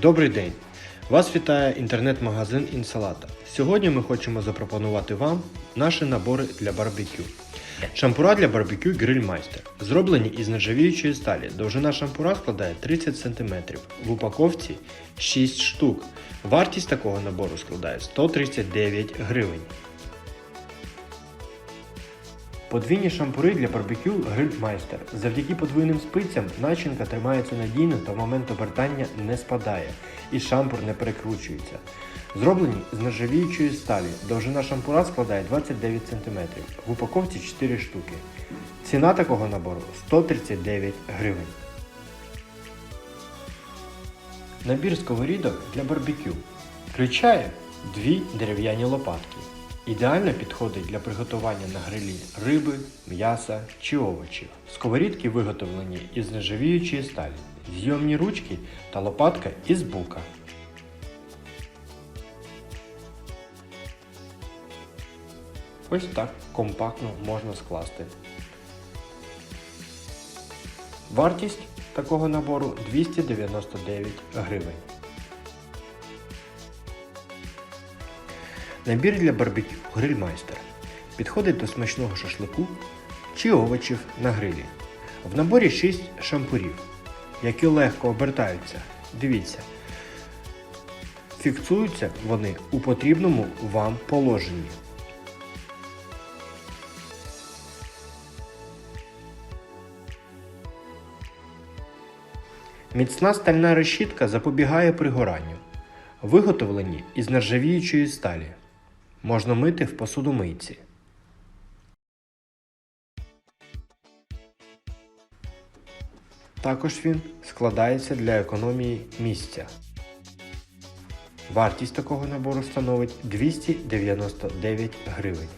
Добрий день! Вас вітає інтернет-магазин Інсалата. Сьогодні ми хочемо запропонувати вам наші набори для барбекю. Шампура для барбекю Грильмайстер. Зроблені із нержавіючої сталі. Довжина шампура складає 30 см. В упаковці 6 штук. Вартість такого набору складає 139 гривень. Подвійні шампури для барбекю Грильмайстер. Завдяки подвійним спицям начинка тримається надійно та в момент обертання не спадає і шампур не перекручується. Зроблені з нержавіючої сталі. Довжина шампура складає 29 см. В упаковці 4 штуки. Ціна такого набору 139 гривень. Набір сковорідок для барбекю. Включає дві дерев'яні лопатки. Ідеально підходить для приготування на грилі риби, м'яса чи овочів. Сковорідки виготовлені із нержавіючої сталі, зйомні ручки та лопатка із бука. Ось так компактно можна скласти. Вартість такого набору 299 гривень. Набір для барбекю Грильмайстер. Підходить до смачного шашлику чи овочів на грилі. В наборі 6 шампурів, які легко обертаються. Дивіться. Фіксуються вони у потрібному вам положенні. Міцна стальна решітка запобігає пригоранню. Виготовлені із нержавіючої сталі. Можна мити в посудомийці. Також він складається для економії місця. Вартість такого набору становить 299 гривень.